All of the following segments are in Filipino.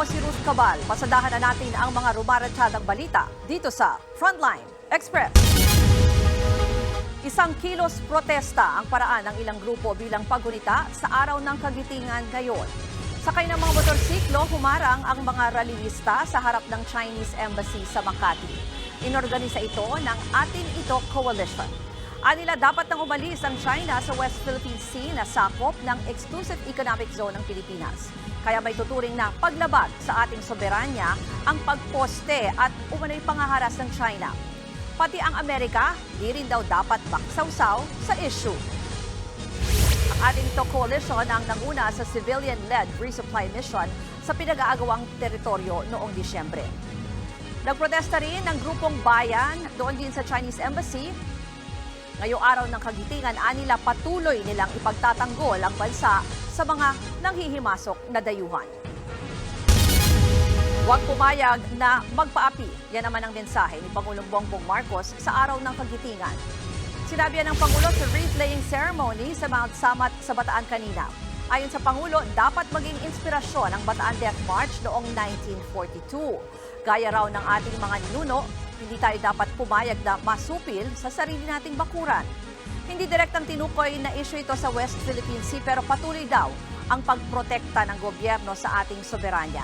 po si Ruth Cabal. Pasadahan na natin ang mga rumaratsadang balita dito sa Frontline Express. Isang kilos protesta ang paraan ng ilang grupo bilang paggunita sa araw ng kagitingan ngayon. Sakay ng mga motorsiklo, humarang ang mga rallyista sa harap ng Chinese Embassy sa Makati. Inorganisa ito ng Atin Ito Coalition. Anila dapat nang umalis ang China sa West Philippine Sea na sakop ng Exclusive Economic Zone ng Pilipinas. Kaya may tuturing na paglabag sa ating soberanya ang pagposte at umano'y pangaharas ng China. Pati ang Amerika, di rin daw dapat maksawsaw sa issue. Ang ating ito coalition ang nanguna sa civilian-led resupply mission sa pinag-aagawang teritoryo noong Disyembre. Nagprotesta rin ng grupong bayan doon din sa Chinese Embassy. Ngayong araw ng kagitingan, anila patuloy nilang ipagtatanggol ang bansa sa mga nanghihimasok na dayuhan. Huwag pumayag na magpaapi. Yan naman ang mensahe ni Pangulong Bongbong Marcos sa araw ng kagitingan. Sinabi ng Pangulo sa wreath-laying ceremony sa Mount Samat sa Bataan kanina. Ayon sa Pangulo, dapat maging inspirasyon ang Bataan Death March noong 1942. Gaya raw ng ating mga ninuno, hindi tayo dapat pumayag na masupil sa sarili nating bakuran. Hindi direktang tinukoy na issue ito sa West Philippine Sea pero patuloy daw ang pagprotekta ng gobyerno sa ating soberanya.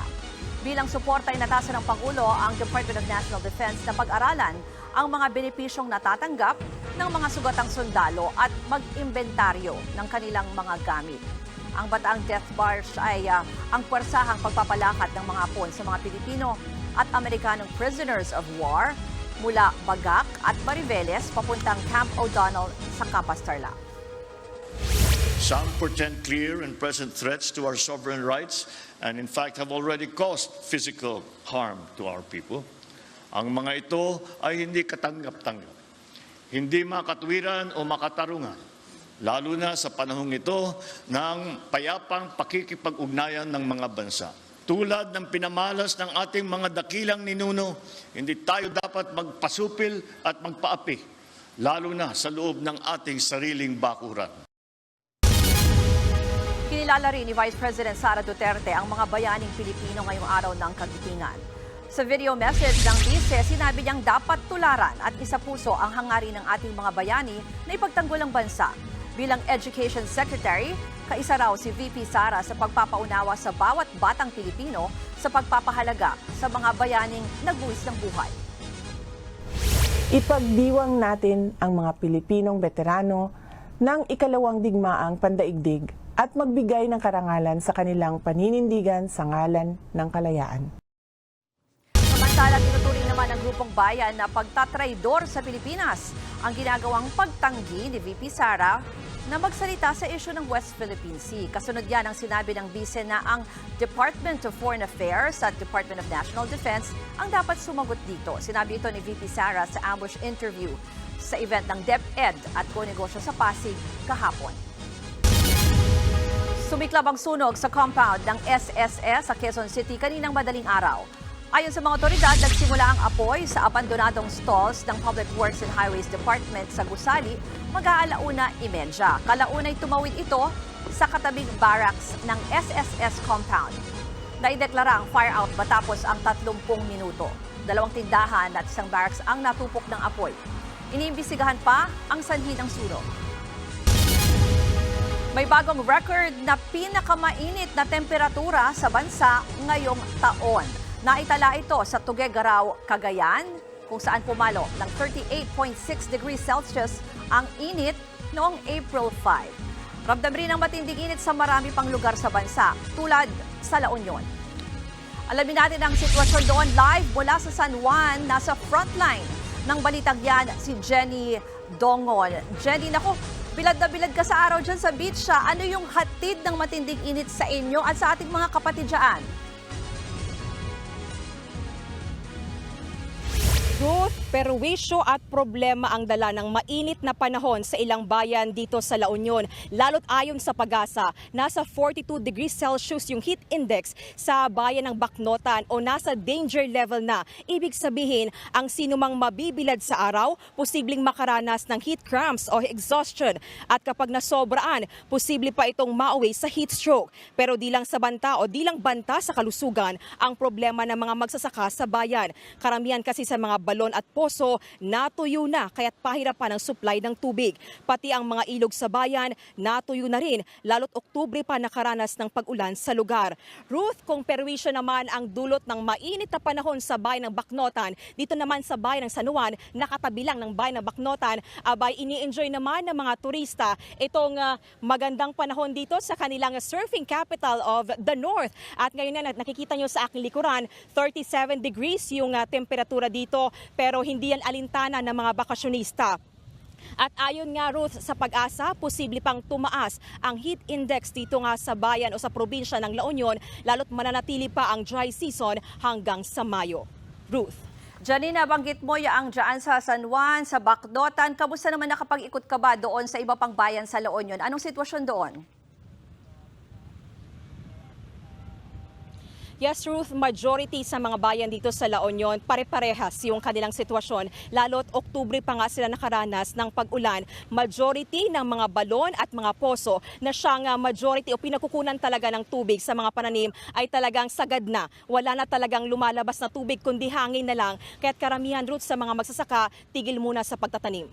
Bilang suporta ay natasa ng Pangulo ang Department of National Defense na pag-aralan ang mga benepisyong natatanggap ng mga sugatang sundalo at mag-imbentaryo ng kanilang mga gamit. Ang Bataang Death March ay ah, ang puwersahang pagpapalakat ng mga hapon sa mga Pilipino at Amerikanong prisoners of war mula Bagak at Mariveles papuntang Camp O'Donnell sa Capas Tarlac. Some portend clear and present threats to our sovereign rights and in fact have already caused physical harm to our people. Ang mga ito ay hindi katanggap-tanggap, hindi makatwiran o makatarungan, lalo na sa panahong ito ng payapang pakikipag-ugnayan ng mga bansa. Tulad ng pinamalas ng ating mga dakilang ninuno, hindi tayo dapat magpasupil at magpaapi, lalo na sa loob ng ating sariling bakuran. Kinilala rin ni Vice President Sara Duterte ang mga bayaning Pilipino ngayong araw ng kagitingan. Sa video message ng Vice, sinabi niyang dapat tularan at isa puso ang hangarin ng ating mga bayani na ipagtanggol ang bansa. Bilang Education Secretary, kaisa raw si VP Sara sa pagpapaunawa sa bawat batang Pilipino sa pagpapahalaga sa mga bayaning nagbuwis ng buhay. Ipagdiwang natin ang mga Pilipinong veterano ng ikalawang digmaang pandaigdig at magbigay ng karangalan sa kanilang paninindigan sa ngalan ng kalayaan. Samantala, tinuturing naman ng grupong bayan na pagtatraidor sa Pilipinas ang ginagawang pagtanggi ni VP Sara na magsalita sa isyu ng West Philippine Sea. Kasunod yan ang sinabi ng bise na ang Department of Foreign Affairs at Department of National Defense ang dapat sumagot dito. Sinabi ito ni VP Sara sa ambush interview sa event ng DepEd at Konegosyo sa Pasig kahapon. Sumiklab ang sunog sa compound ng SSS sa Quezon City kaninang madaling araw. Ayon sa mga otoridad, nagsimula ang apoy sa abandonadong stalls ng Public Works and Highways Department sa Gusali mag-aalauna imedya. Kalaunay tumawid ito sa katabing barracks ng SSS compound. Naideklara ang fire out matapos ang 30 minuto. Dalawang tindahan at isang barracks ang natupok ng apoy. Iniimbisigahan pa ang sanhi ng sunog. May bagong record na pinakamainit na temperatura sa bansa ngayong taon. Naitala ito sa Tuguegarao, Cagayan, kung saan pumalo ng 38.6 degrees Celsius ang init noong April 5. Ramdam rin ang matinding init sa marami pang lugar sa bansa, tulad sa La Union. Alamin natin ang sitwasyon doon live mula sa San Juan, nasa frontline ng balitang yan si Jenny Dongon. Jenny, nako, bilad na bilad ka sa araw dyan sa beach siya. Ano yung hatid ng matinding init sa inyo at sa ating mga kapatid dyan? Ruth, Perwisyo at problema ang dala ng mainit na panahon sa ilang bayan dito sa La Union. Lalo't ayon sa pag-asa, nasa 42 degrees Celsius yung heat index sa bayan ng Baknotan o nasa danger level na. Ibig sabihin, ang sinumang mabibilad sa araw, posibleng makaranas ng heat cramps o exhaustion. At kapag nasobraan, posible pa itong mauwi sa heat stroke. Pero di lang sa banta o di lang banta sa kalusugan ang problema ng mga magsasaka sa bayan. Karamihan kasi sa mga balon at poso natuyo na kaya't pahirapan ang supply ng tubig. Pati ang mga ilog sa bayan natuyo na rin lalo't Oktubre pa nakaranas ng pag-ulan sa lugar. Ruth, kung perwisyo naman ang dulot ng mainit na panahon sa bayan ng Baknotan, dito naman sa bayan ng San Juan, nakatabi lang ng bayan ng Baknotan, abay ini-enjoy naman ng mga turista itong ah, magandang panahon dito sa kanilang surfing capital of the North. At ngayon na nakikita nyo sa aking likuran, 37 degrees yung ah, temperatura dito pero hindi yan alintana ng mga bakasyonista. At ayon nga Ruth sa pag-asa, posible pang tumaas ang heat index dito nga sa bayan o sa probinsya ng La Union lalo't mananatili pa ang dry season hanggang sa Mayo. Ruth. Janina, banggit mo yaang dyan sa San Juan, sa Bakdotan. Kamusta naman nakapag-ikot ka ba doon sa iba pang bayan sa La Union? Anong sitwasyon doon? Yes, Ruth, majority sa mga bayan dito sa La Union, pare-parehas yung kanilang sitwasyon. Lalo't Oktubre pa nga sila nakaranas ng pag-ulan. Majority ng mga balon at mga poso na siyang ah, majority o pinagkukunan talaga ng tubig sa mga pananim ay talagang sagad na. Wala na talagang lumalabas na tubig kundi hangin na lang. Kaya't karamihan, Ruth, sa mga magsasaka, tigil muna sa pagtatanim.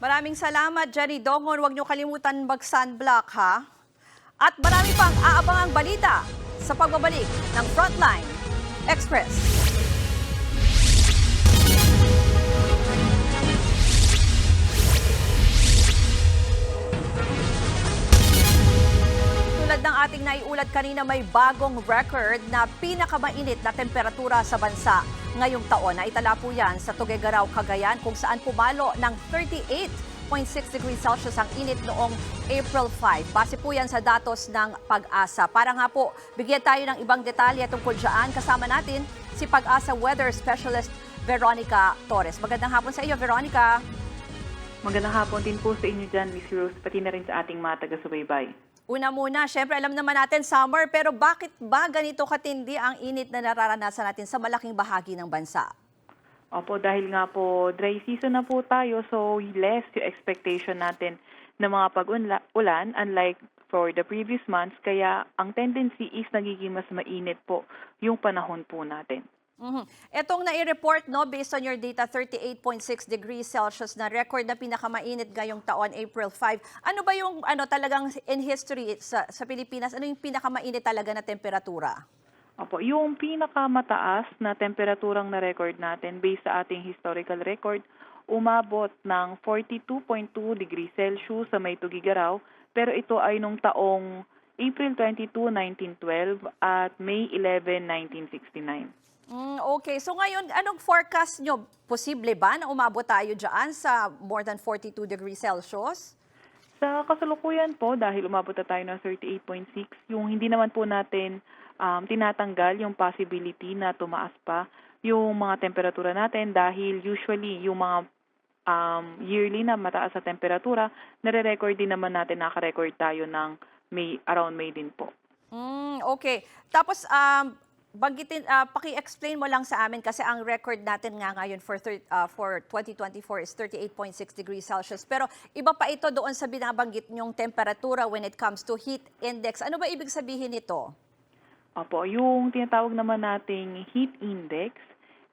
Maraming salamat, Jenny Dongon. Huwag niyo kalimutan mag-sunblock, ha? At marami pang aabangang balita sa pagbabalik ng Frontline Express. Tulad ng ating naiulat kanina, may bagong record na pinakamainit na temperatura sa bansa ngayong taon. Naitala po yan sa Tuguegarao, Cagayan kung saan pumalo ng 38.6 degrees Celsius ang init noong April 5. Base po yan sa datos ng pag-asa. Para nga po, bigyan tayo ng ibang detalye tungkol dyan. Kasama natin si pag-asa weather specialist Veronica Torres. Magandang hapon sa iyo, Veronica. Magandang hapon din po sa inyo dyan, Miss Rose, pati na rin sa ating mga taga-subaybay. Una muna, syempre alam naman natin summer, pero bakit ba ganito katindi ang init na nararanasan natin sa malaking bahagi ng bansa? Opo, dahil nga po dry season na po tayo, so less yung expectation natin ng mga pag-ulan, unlike for the previous months, kaya ang tendency is nagiging mas mainit po yung panahon po natin. Mhm. Etong nai-report no based on your data 38.6 degrees Celsius na record na pinakamainit ngayong taon April 5. Ano ba yung ano talagang in history sa sa Pilipinas ano yung pinakamainit talaga na temperatura? Opo, yung pinakamataas na temperaturang na-record natin based sa ating historical record, umabot ng 42.2 degrees Celsius sa May Tugigaraw, pero ito ay nung taong April 22, 1912 at May 11, 1969. Mm, okay. So ngayon, anong forecast nyo? Posible ba na umabot tayo dyan sa more than 42 degrees Celsius? Sa kasalukuyan po, dahil umabot na tayo ng 38.6, yung hindi naman po natin um, tinatanggal yung possibility na tumaas pa yung mga temperatura natin dahil usually yung mga um, yearly na mataas sa temperatura, nare-record din naman natin, naka-record tayo ng May, around May din po. Mm, okay. Tapos, um, banggitin, ah, paki-explain mo lang sa amin kasi ang record natin nga ngayon for, thir- ah, for 2024 is 38.6 degrees Celsius. Pero iba pa ito doon sa binabanggit nyong temperatura when it comes to heat index. Ano ba ibig sabihin nito? Opo, yung tinatawag naman nating heat index,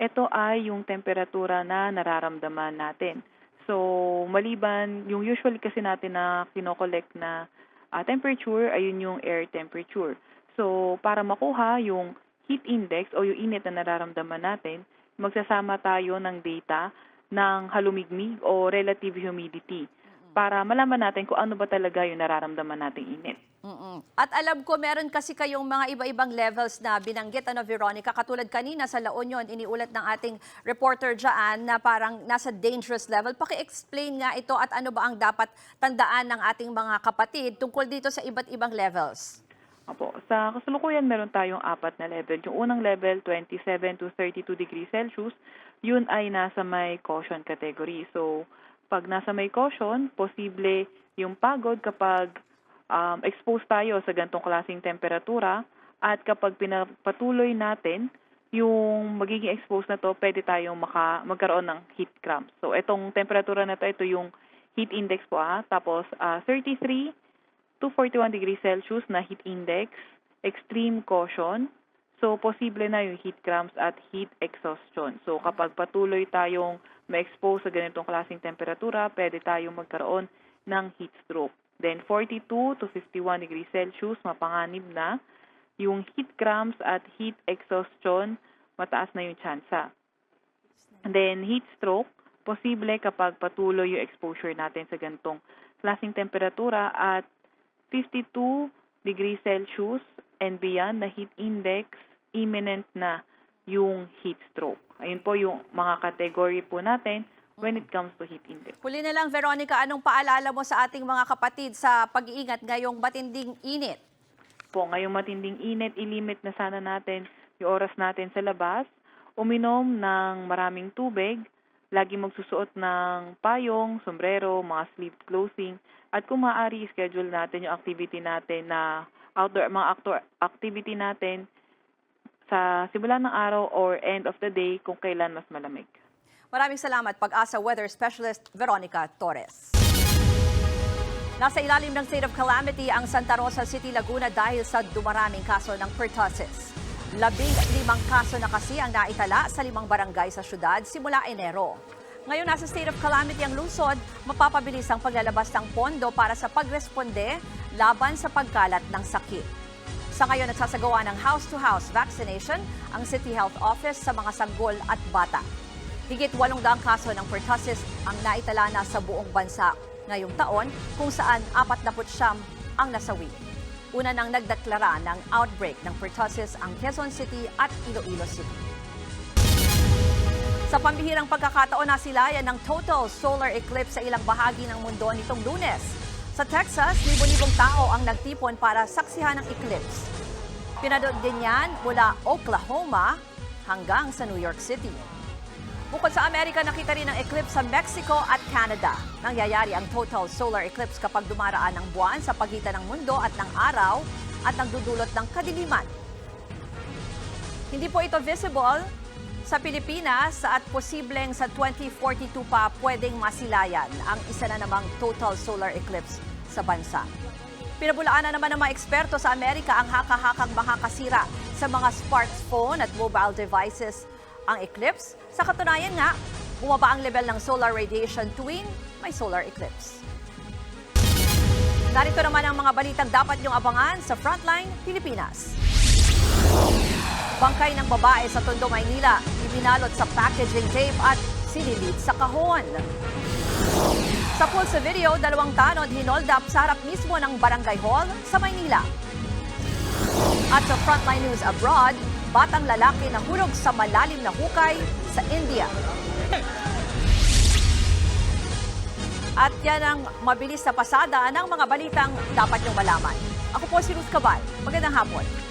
ito ay yung temperatura na nararamdaman natin. So, maliban, yung usually kasi natin na kinokollect na ah, temperature, ayun yung air temperature. So, para makuha yung heat index o yung init na nararamdaman natin, magsasama tayo ng data ng halumigmig o relative humidity para malaman natin kung ano ba talaga yung nararamdaman nating init. Mm-mm. At alam ko meron kasi kayong mga iba-ibang levels na binanggit, ano Veronica, katulad kanina sa La Union, iniulat ng ating reporter dyan na parang nasa dangerous level. Paki-explain nga ito at ano ba ang dapat tandaan ng ating mga kapatid tungkol dito sa iba't ibang levels. Opo. Sa kasalukuyan, meron tayong apat na level. Yung unang level, 27 to 32 degrees Celsius. yun ay nasa may caution category. So, pag nasa may caution, posible yung pagod kapag um, exposed tayo sa gantong klaseng temperatura at kapag pinapatuloy natin yung magiging exposed na to, pwede tayong maka, magkaroon ng heat cramps. So, itong temperatura na to, ito yung heat index po ah. Tapos, ah, 33 to 41 degrees Celsius na heat index, extreme caution, So, posible na yung heat cramps at heat exhaustion. So, kapag patuloy tayong ma-expose sa ganitong klaseng temperatura, pwede tayong magkaroon ng heat stroke. Then, 42 to 51 degrees Celsius, mapanganib na. Yung heat cramps at heat exhaustion, mataas na yung tsansa. And then, heat stroke, posible kapag patuloy yung exposure natin sa ganitong klaseng temperatura at 52 degrees Celsius and beyond na heat index, imminent na yung heat stroke. Ayun po yung mga category po natin when it comes to heat index. Huli na lang, Veronica, anong paalala mo sa ating mga kapatid sa pag-iingat ngayong matinding init? Po, ngayong matinding init, ilimit na sana natin yung oras natin sa labas, uminom ng maraming tubig, lagi magsusuot ng payong, sombrero, mga sleeve clothing, at kung maaari, schedule natin yung activity natin na outdoor, mga outdoor activity natin sa simula ng araw or end of the day kung kailan mas malamig. Maraming salamat, Pag-asa Weather Specialist Veronica Torres. Nasa ilalim ng state of calamity ang Santa Rosa City, Laguna dahil sa dumaraming kaso ng pertussis. Labing limang kaso na kasi ang naitala sa limang barangay sa syudad simula Enero. Ngayon nasa state of calamity ang lungsod, mapapabilis ang paglalabas ng pondo para sa pagresponde laban sa pagkalat ng sakit. Sa ngayon, nagsasagawa ng house-to-house vaccination ang City Health Office sa mga sanggol at bata. Higit 800 kaso ng pertussis ang naitala na sa buong bansa ngayong taon kung saan 49 ang nasawi. Una nang nagdeklara ng outbreak ng pertussis ang Quezon City at Iloilo City. Sa pambihirang pagkakataon nasilayan ng total solar eclipse sa ilang bahagi ng mundo nitong lunes. Sa Texas, libo-libong tao ang nagtipon para saksihan ng eclipse. Pinanood din yan mula Oklahoma hanggang sa New York City. Bukod sa Amerika, nakita rin ang eclipse sa Mexico at Canada. Nangyayari ang total solar eclipse kapag dumaraan ang buwan sa pagitan ng mundo at ng araw at nagdudulot ng kadiliman. Hindi po ito visible sa Pilipinas at posibleng sa 2042 pa pwedeng masilayan ang isa na namang total solar eclipse sa bansa. Pinabulaan na naman ng mga eksperto sa Amerika ang haka-hakang makakasira sa mga smartphone at mobile devices ang eclipse. Sa katunayan nga, bumaba ang level ng solar radiation tuwing may solar eclipse. Narito naman ang mga balitang dapat niyong abangan sa Frontline Pilipinas. Bangkay ng babae sa Tondo, Maynila, ibinalot sa packaging tape at sinilit sa kahon. Sa pool sa video, dalawang tanod hinold up sa harap mismo ng barangay hall sa Maynila. At sa Frontline News Abroad, batang lalaki na hulog sa malalim na hukay sa India. At yan ang mabilis na pasada ng mga balitang dapat niyong malaman. Ako po si Ruth Cabal. Magandang hapon.